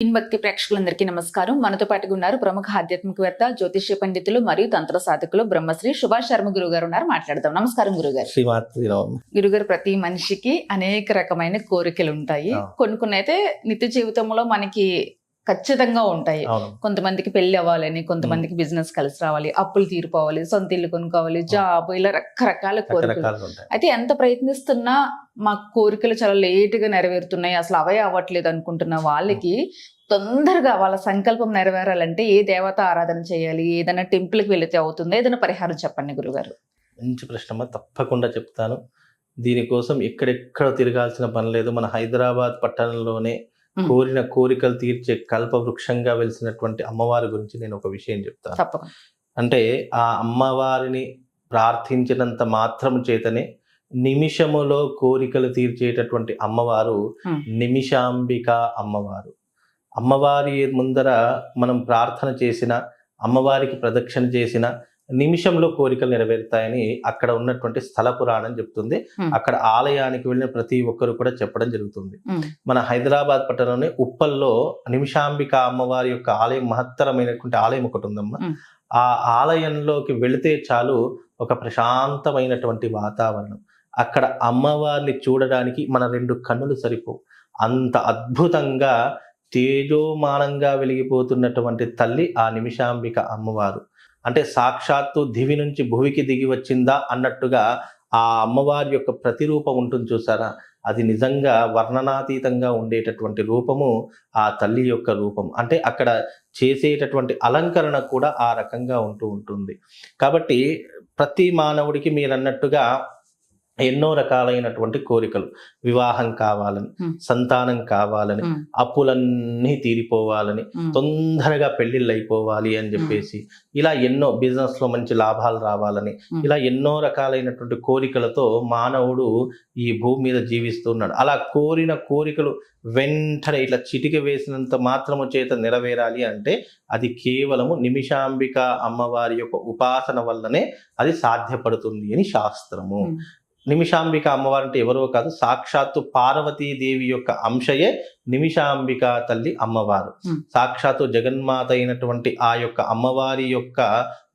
ఇన్భక్తి ప్రేక్షకులందరికీ నమస్కారం. మనతో పాటుగా ఉన్నారు ప్రముఖ ఆధ్యాత్మికవేత్త జ్యోతిష్య పండితులు మరియు తంత్ర సాధకులు బ్రహ్మశ్రీ సుభాష్ శర్మ గురువు గారు ఉన్నారు. మాట్లాడదాం. నమస్కారం గురుగారు. గురుగారు ప్రతి మనిషికి అనేక రకమైన కోరికలు ఉంటాయి. కొన్ని కొన్ని అయితే నిత్య జీవితంలో మనకి ఖచ్చితంగా ఉంటాయి. కొంతమందికి పెళ్ళి అవ్వాలని కొంతమందికి బిజినెస్ కలిసి రావాలి అప్పులు తీరిపోవాలి సొంత ఇల్లు కొనుక్కోవాలి జాబ్ ఇలా రకరకాల కోరికలు. అయితే ఎంత ప్రయత్నిస్తున్నా మా కోరికలు చాలా లేటుగా నెరవేరుతున్నాయి. అసలు అవే అవ్వట్లేదు అనుకుంటున్న వాళ్ళకి తొందరగా వాళ్ళ సంకల్పం నెరవేరాలంటే ఏ దేవత ఆరాధన చేయాలి ఏదైనా టెంపుల్కి వెళితే అవుతుందా? ఏదైనా పరిహారం చెప్పండి గురుగారు. మంచి ప్రశ్న తప్పకుండా చెప్తాను. దీనికోసం ఎక్కడెక్కడ తిరగాల్సిన పని లేదు. మన హైదరాబాద్ పట్టణంలోనే. కోరిన కోరికలు తీర్చే కల్ప వృక్షంగా వెలిసినటువంటి అమ్మవారి గురించి నేను ఒక విషయం చెప్తాను అంటే ఆ అమ్మవారిని ప్రార్థించినంత మాత్రం చేతనే నిమిషములో కోరికలు తీర్చేటటువంటి అమ్మవారు మ్మ్. నిమిషాంబిక అమ్మవారు. అమ్మవారి ముందర మనం ప్రార్థన చేసిన అమ్మవారికి ప్రదక్షిణ చేసిన నిమిషంలో కోరికలు నెరవేరుతాయని అక్కడ ఉన్నటువంటి స్థల పురాణం చెప్తుంది. అక్కడ ఆలయానికి వెళ్ళిన ప్రతి ఒక్కరు కూడా చెప్పడం జరుగుతుంది. మన హైదరాబాద్ పట్టణంలోని ఉప్పల్లో నిమిషాంబిక అమ్మవారి యొక్క ఆలయం మహత్తరమైనటువంటి ఆలయం ఒకటి ఉందమ్మా మ్మ్. ఆ ఆలయంలోకి వెళితే చాలు ఒక ప్రశాంతమైనటువంటి వాతావరణం అక్కడ అమ్మవారిని చూడడానికి మన రెండు కన్నులు సరిపోవు అంత అద్భుతంగా తేజోమానంగా వెలిగిపోతున్నటువంటి తల్లి ఆ నిమిషాంబిక అమ్మవారు అంటే సాక్షాత్తు దివి నుంచి భువికి దిగి వచ్చిందా అన్నట్టుగా ఆ అమ్మవారి యొక్క ప్రతిరూపం ఉంటుంది చూసారా? అది నిజంగా వర్ణనాతీతంగా ఉండేటటువంటి రూపము ఆ తల్లి యొక్క రూపం. అంటే అక్కడ చేసేటటువంటి అలంకరణ కూడా ఆ రకంగా ఉంటూ ఉంటుంది. కాబట్టి ప్రతి మానవుడికి మీరు అన్నట్టుగా ఎన్నో రకాలైనటువంటి కోరికలు వివాహం కావాలని. సంతానం కావాలని. అప్పులన్నీ తీరిపోవాలని. తొందరగా పెళ్ళిళ్ళు అయిపోవాలి అని చెప్పేసి ఇలా ఎన్నో బిజినెస్లో మంచి లాభాలు రావాలని. ఇలా ఎన్నో రకాలైనటువంటి కోరికలతో మానవుడు ఈ భూమి మీద జీవిస్తున్నాడు అలా కోరిన కోరికలు వెంటనే ఇట్లా చిటిక వేసినంత మాత్రము చేత నెరవేరాలి అంటే అది కేవలము నిమిషాంబిక అమ్మవారి యొక్క ఉపాసన వల్లనే అది సాధ్యపడుతుంది అని శాస్త్రము. నిమిషాంబిక అమ్మవారు అంటే ఎవరో కాదు సాక్షాత్తు పార్వతీదేవి యొక్క అంశయే నిమిషాంబిక తల్లి అమ్మవారు. సాక్షాత్తు జగన్మాత అయినటువంటి ఆ యొక్క అమ్మవారి యొక్క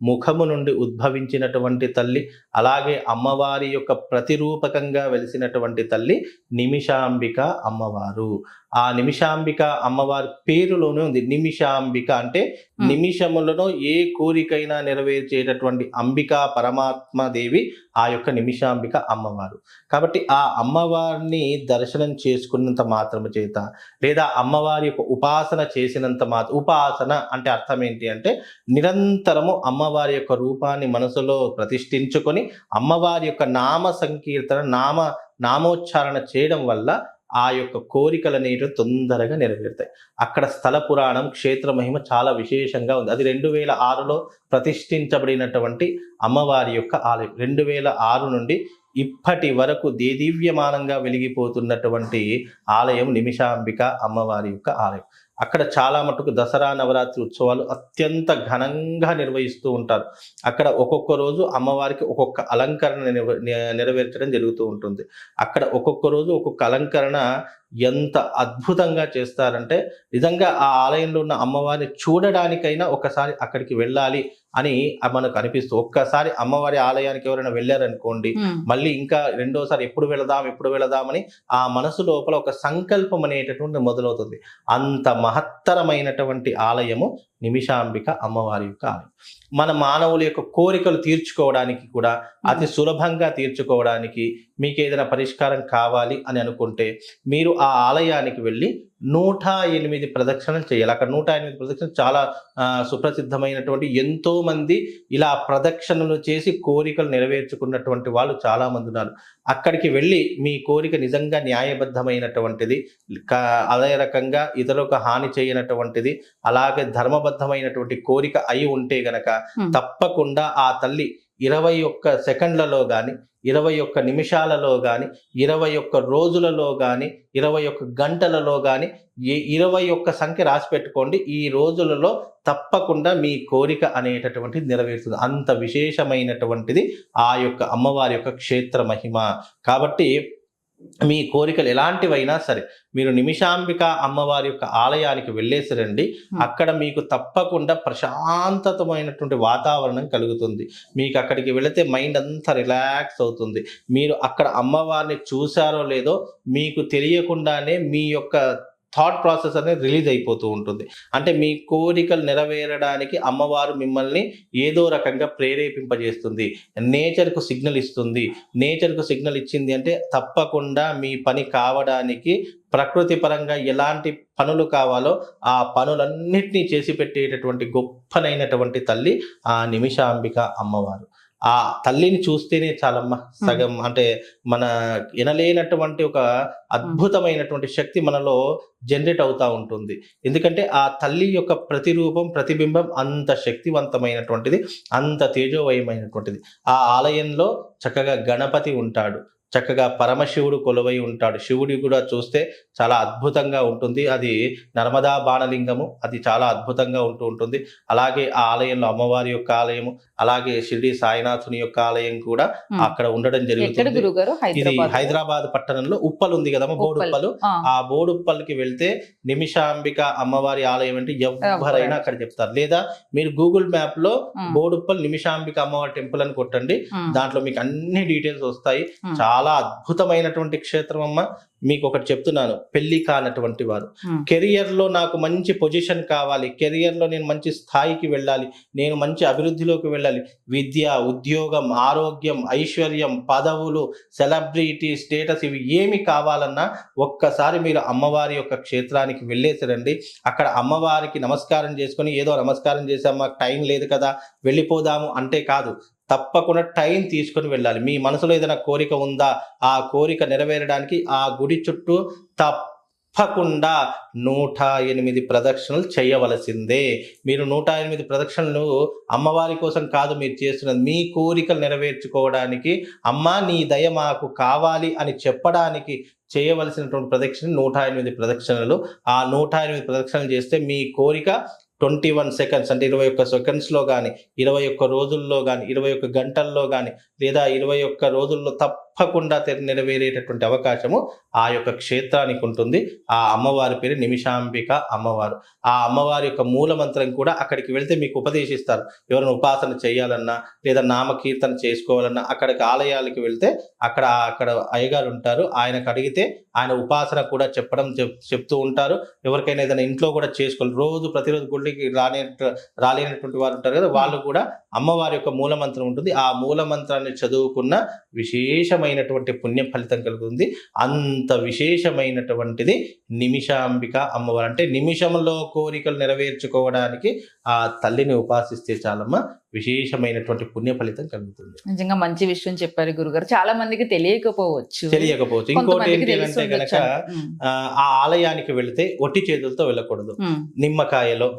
ముఖము నుండి ఉద్భవించినటువంటి తల్లి అలాగే అమ్మవారి యొక్క ప్రతిరూపకంగా వెలిసినటువంటి తల్లి నిమిషాంబిక అమ్మవారు ఆ నిమిషాంబిక అమ్మవారి పేరులోనే ఉంది నిమిషాంబిక అంటే. నిమిషములలో ఏ కోరికైనా నెరవేర్చేటటువంటి అంబిక పరమాత్మ దేవి ఆ యొక్క నిమిషాంబిక అమ్మవారు కాబట్టి ఆ అమ్మవారిని దర్శనం చేసుకున్నంత మాత్రము చేత లేదా అమ్మవారి యొక్క ఉపాసన చేసినంత మాత్రం ఉపాసన అంటే అర్థం ఏంటి అంటే నిరంతరము అమ్మవారి యొక్క రూపాన్ని మనసులో ప్రతిష్ఠించుకొని అమ్మవారి యొక్క నామ సంకీర్తన నామ నామోచ్చారణ చేయడం వల్ల ఆ యొక్క కోరికలు అనేవి తొందరగా నెరవేరుతాయి. అక్కడ స్థల పురాణం క్షేత్ర మహిమ చాలా విశేషంగా ఉంది. అది రెండు వేల ఆరులో ప్రతిష్ఠించబడినటువంటి అమ్మవారి యొక్క ఆలయం. రెండు వేల ఆరు నుండి ఇప్పటి వరకు దేదీవ్యమానంగా వెలిగిపోతున్నటువంటి ఆలయం నిమిషాంబిక అమ్మవారి యొక్క ఆలయం. అక్కడ చాలా మటుకు దసరా నవరాత్రి ఉత్సవాలు అత్యంత ఘనంగా నిర్వహిస్తూ ఉంటారు. అక్కడ ఒక్కొక్క రోజు అమ్మవారికి ఒక్కొక్క అలంకరణ నెరవేర్చడం జరుగుతూ ఉంటుంది. అక్కడ ఒక్కొక్క రోజు ఒక్కొక్క అలంకరణ ఎంత అద్భుతంగా చేస్తారంటే నిజంగా ఆ ఆలయంలో ఉన్న అమ్మవారిని చూడడానికైనా ఒకసారి అక్కడికి వెళ్ళాలి అని మనకు అనిపిస్తూ ఒక్కసారి అమ్మవారి ఆలయానికి ఎవరైనా వెళ్ళారనుకోండి. మళ్ళీ ఇంకా రెండోసారి ఎప్పుడు వెళదాం ఎప్పుడు వెళదామని ఆ మనసు లోపల ఒక సంకల్పం అనేటటువంటి మొదలవుతుంది అంత మహత్తరమైనటువంటి ఆలయము నిమిషాంబిక అమ్మవారి యొక్క ఆలయం. మన మానవుల యొక్క కోరికలు తీర్చుకోవడానికి కూడా అతి సులభంగా తీర్చుకోవడానికి మీకు ఏదైనా పరిష్కారం కావాలి అని అనుకుంటే మీరు ఆ ఆలయానికి వెళ్ళి నూట ఎనిమిది ప్రదక్షిణలు చేయాలి అక్కడ నూట ఎనిమిది ప్రదక్షిణలు చాలా సుప్రసిద్ధమైనటువంటి ఎంతో మంది ఇలా ప్రదక్షిణలు చేసి కోరికలు నెరవేర్చుకున్నటువంటి వాళ్ళు చాలా మంది ఉన్నారు అక్కడికి వెళ్ళి మీ కోరిక నిజంగా న్యాయబద్ధమైనటువంటిది అదే రకంగా ఇతరులకు హాని చేయనటువంటిది అలాగే ధర్మబద్ధమైనటువంటి కోరిక అయి ఉంటే గనక. తప్పకుండా ఆ తల్లి ఇరవై ఒక్క సెకండ్లలో కానీ ఇరవై ఒక్క నిమిషాలలో కానీ ఇరవై ఒక్క రోజులలో కానీ ఇరవై ఒక్క గంటలలో కానీ ఇరవై ఒక్క సంఖ్య రాసి పెట్టుకోండి. ఈ రోజులలో తప్పకుండా మీ కోరిక అనేటటువంటిది నెరవేరుతుంది. అంత విశేషమైనటువంటిది ఆ యొక్క అమ్మవారి యొక్క క్షేత్ర మహిమ. కాబట్టి మీ కోరికలు ఎలాంటివైనా సరే మీరు నిమిషాంబిక అమ్మవారి యొక్క ఆలయానికి వెళ్ళేసి రండి. అక్కడ మీకు తప్పకుండా ప్రశాంతతమైనటువంటి వాతావరణం కలుగుతుంది మీకు అక్కడికి వెళితే మైండ్ అంతా రిలాక్స్ అవుతుంది మీరు అక్కడ అమ్మవారిని చూసారో లేదో మీకు తెలియకుండానే మీ యొక్క థాట్ ప్రాసెస్ అనేది రిలీజ్ అయిపోతూ ఉంటుంది. అంటే మీ కోరికలు నెరవేరడానికి అమ్మవారు మిమ్మల్ని ఏదో రకంగా ప్రేరేపింపజేస్తుంది. నేచర్కు సిగ్నల్ ఇస్తుంది. నేచర్కు సిగ్నల్ ఇచ్చింది అంటే తప్పకుండా మీ పని కావడానికి ప్రకృతి పరంగా ఎలాంటి పనులు కావాలో ఆ పనులన్నిటినీ చేసి పెట్టేటటువంటి గొప్పనైనటువంటి తల్లి ఆ నిమిషాంబిక అమ్మవారు. ఆ తల్లిని చూస్తేనే చాలమ్మ సగం అంటే మన ఎనలేనటువంటి ఒక అద్భుతమైనటువంటి శక్తి మనలో జనరేట్ అవుతా ఉంటుంది. ఎందుకంటే ఆ తల్లి యొక్క ప్రతిరూపం ప్రతిబింబం అంత శక్తివంతమైనటువంటిది అంత తేజోవయమైనటువంటిది. ఆ ఆలయంలో చక్కగా గణపతి ఉంటాడు. చక్కగా పరమశివుడు కొలువై ఉంటాడు. శివుడి కూడా చూస్తే చాలా అద్భుతంగా ఉంటుంది. అది నర్మదా బాణలింగము. అది చాలా అద్భుతంగా ఉంటూ ఉంటుంది. అలాగే ఆ ఆలయంలో అమ్మవారి యొక్క ఆలయము అలాగే షిరిడి సాయినాథుని యొక్క ఆలయం కూడా. అక్కడ ఉండడం జరుగుతుంది. ఇది హైదరాబాద్ పట్టణంలో ఉప్పల్ ఉంది కదమ్మా బోడుప్పలు. ఆ, బోడుప్పల్కి వెళ్తే నిమిషాంబిక అమ్మవారి ఆలయం అంటే ఎవరైనా. అక్కడ చెప్తారు. లేదా మీరు గూగుల్ మ్యాప్లో బోడుప్పల్ నిమిషాంబిక అమ్మవారి టెంపుల్ అని కొట్టండి. దాంట్లో మీకు అన్ని డీటెయిల్స్ వస్తాయి. చాలా అద్భుతమైనటువంటి క్షేత్రం అమ్మ. మీకు ఒకటి చెప్తున్నాను. పెళ్ళి కానటువంటి వారు. కెరియర్లో నాకు మంచి పొజిషన్ కావాలి. కెరియర్లో నేను మంచి స్థాయికి వెళ్ళాలి. నేను మంచి అభివృద్ధిలోకి వెళ్ళాలి. విద్య ఉద్యోగం ఆరోగ్యం ఐశ్వర్యం పదవులు సెలబ్రిటీ స్టేటస్ ఇవి ఏమి కావాలన్నా ఒక్కసారి మీరు అమ్మవారి యొక్క క్షేత్రానికి వెళ్ళేసారండి అక్కడ అమ్మవారికి నమస్కారం చేసుకొని ఏదో నమస్కారం చేసాం మాకు టైం లేదు కదా వెళ్ళిపోదాము అంటే కాదు. తప్పకుండా టైం తీసుకొని వెళ్ళాలి. మీ మనసులో ఏదైనా కోరిక ఉందా? ఆ కోరిక నెరవేరడానికి ఆ గుడి చుట్టూ తప్పకుండా నూట ఎనిమిది ప్రదక్షిణలు చేయవలసిందే. మీరు నూట ఎనిమిది ప్రదక్షిణలు అమ్మవారి కోసం కాదు మీరు చేస్తున్నది. మీ కోరికలు నెరవేర్చుకోవడానికి అమ్మా నీ దయ మాకు కావాలి అని చెప్పడానికి చేయవలసినటువంటి ప్రదక్షిణ నూట ఎనిమిది ప్రదక్షిణలు. ఆ నూట ఎనిమిది ప్రదక్షిణలు చేస్తే మీ కోరిక ట్వంటీ వన్ సెకండ్స్ అంటే ఇరవై ఒక్క సెకండ్స్లో కానీ ఇరవై ఒక్క రోజుల్లో కానీ ఇరవై ఒక్క గంటల్లో కానీ లేదా ఇరవై ఒక్క రోజుల్లో తప్పకుండా నెరవేరేటటువంటి అవకాశము ఆ యొక్క క్షేత్రానికి ఉంటుంది. ఆ అమ్మవారి పేరు నిమిషాంబిక అమ్మవారు. ఆ అమ్మవారి యొక్క మూల మంత్రం కూడా అక్కడికి వెళ్తే మీకు ఉపదేశిస్తారు. ఎవరైనా ఉపాసన చేయాలన్నా లేదా నామకీర్తన చేసుకోవాలన్నా అక్కడికి ఆలయాలకి వెళ్తే అక్కడ అక్కడ అయ్యగారు ఉంటారు. ఆయనకు అడిగితే ఆయన ఉపాసన కూడా చెప్పడం చెప్- చెప్తూ ఉంటారు. ఎవరికైనా ఏదైనా ఇంట్లో కూడా చేసుకోవాలి. రోజు ప్రతిరోజు గుడికి రానే రాలేనటువంటి వారు ఉంటారు కదా వాళ్ళు కూడా అమ్మవారి యొక్క మూల మంత్రం ఉంటుంది. ఆ మూల మంత్రాన్ని చదువుకున్న విశేషమైనటువంటి పుణ్య ఫలితం కలుగుతుంది. అంత విశేషమైనటువంటిది నిమిషాంబిక అమ్మవారు. అంటే నిమిషంలో కోరికలు నెరవేర్చుకోవడానికి ఆ తల్లిని ఉపాసిస్తే చాలమ్మ విశేషమైనటువంటి పుణ్య ఫలితం కలుగుతుంది. నిజంగా మంచి విషయం చెప్పారు గురుగారు. చాలా మందికి తెలియకపోవచ్చు. తెలియకపోవచ్చు. ఇంకోటి కొంతమందికి ఏంటి తెలిసి అంటే కనుక ఆ ఆలయానికి వెళితే ఒట్టి చేతులతో వెళ్ళకూడదు. నిమ్మకాయలో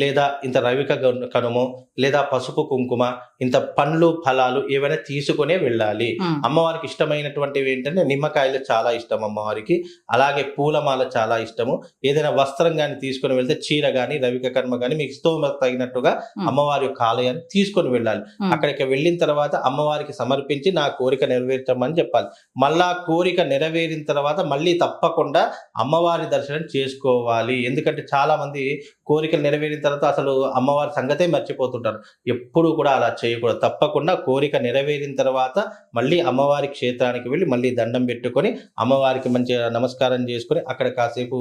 లేదా ఇంత రవిక కనుము లేదా పసుపు కుంకుమ ఇంత పండ్లు ఫలాలు ఏవైనా తీసుకునే వెళ్ళాలి. అమ్మవారికి ఇష్టమైనటువంటివి ఏంటంటే నిమ్మకాయలు చాలా ఇష్టం అమ్మవారికి. అలాగే పూలమాల చాలా ఇష్టము. ఏదైనా వస్త్రం కానీ తీసుకొని వెళ్తే చీర కానీ రవిక కర్మ కానీ మీకు స్తోమత తగినట్టుగా. అమ్మవారి యొక్క ఆలయాన్ని తీసుకొని వెళ్ళాలి. అక్కడికి వెళ్ళిన తర్వాత అమ్మవారికి సమర్పించి నా కోరిక నెరవేర్చమని చెప్పాలి. మళ్ళా కోరిక నెరవేరిన తర్వాత మళ్ళీ తప్పకుండా అమ్మవారి దర్శనం చేసుకోవాలి. ఎందుకంటే చాలా మంది కోరికలు నెరవేరిన తర్వాత అసలు అమ్మవారి సంగతే మర్చిపోతుంటారు. ఎప్పుడు కూడా అలా చేయకూడదు. తప్పకుండా కోరిక నెరవేరిన తర్వాత మళ్ళీ అమ్మవారి క్షేత్రానికి వెళ్ళి మళ్ళీ దండం పెట్టుకొని అమ్మవారికి మంచిగా నమస్కారం చేసుకొని అక్కడ కాసేపు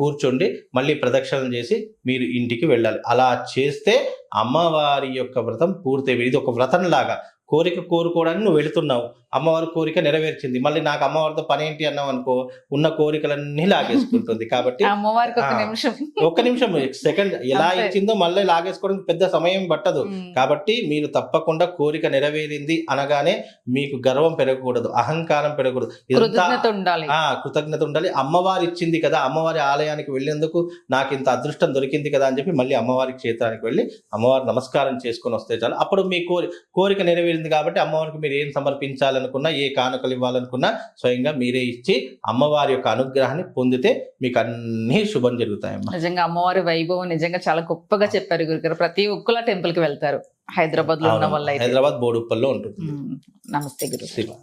కూర్చుండి మళ్ళీ ప్రదక్షిణలు చేసి మీరు ఇంటికి వెళ్ళాలి. అలా చేస్తే అమ్మవారి యొక్క వ్రతం పూర్తి ఇది ఒక వ్రతం లాగా కోరిక కోరుకోవడానికి నువ్వు వెళుతున్నావు. అమ్మవారి కోరిక నెరవేర్చింది. మళ్ళీ నాకు అమ్మవారితో పని ఏంటి అన్నావు అనుకో ఉన్న కోరికలన్నీ లాగేసుకుంటుంది. కాబట్టి ఒక్క నిమిషం. సెకండ్ ఎలా. ఇచ్చిందో మళ్ళీ లాగేసుకోవడానికి పెద్ద సమయం పట్టదు. కాబట్టి మీరు తప్పకుండా కోరిక నెరవేరింది అనగానే మీకు గర్వం పెరగకూడదు అహంకారం పెరగకూడదు. కృతజ్ఞత ఉండాలి. ఆ కృతజ్ఞత ఉండాలి. అమ్మవారు ఇచ్చింది కదా అమ్మవారి ఆలయానికి వెళ్ళేందుకు నాకు ఇంత అదృష్టం దొరికింది కదా అని చెప్పి మళ్ళీ అమ్మవారి క్షేత్రానికి వెళ్ళి అమ్మవారి నమస్కారం చేసుకొని వస్తే చాలు. అప్పుడు మీ కోరి కోరిక నెరవేరింది కాబట్టి అమ్మవారికి మీరు ఏం సమర్పించాలనుకున్నా ఏ కానుకలు ఇవ్వాలనుకున్నా స్వయంగా మీరే ఇచ్చి అమ్మవారి యొక్క అనుగ్రహాన్ని పొందితే మీకు అన్ని శుభం జరుగుతాయమ్మా. నిజంగా అమ్మవారి వైభవం నిజంగా చాలా గొప్పగా చెప్పారు గురుగారు. ప్రతి ఒక్కలా టెంపుల్కి వెళ్తారు. హైదరాబాద్లో ఉన్న. వాళ్ళు హైదరాబాద్ బోడుప్పల్లో ఉంటుంది. నమస్తే గురు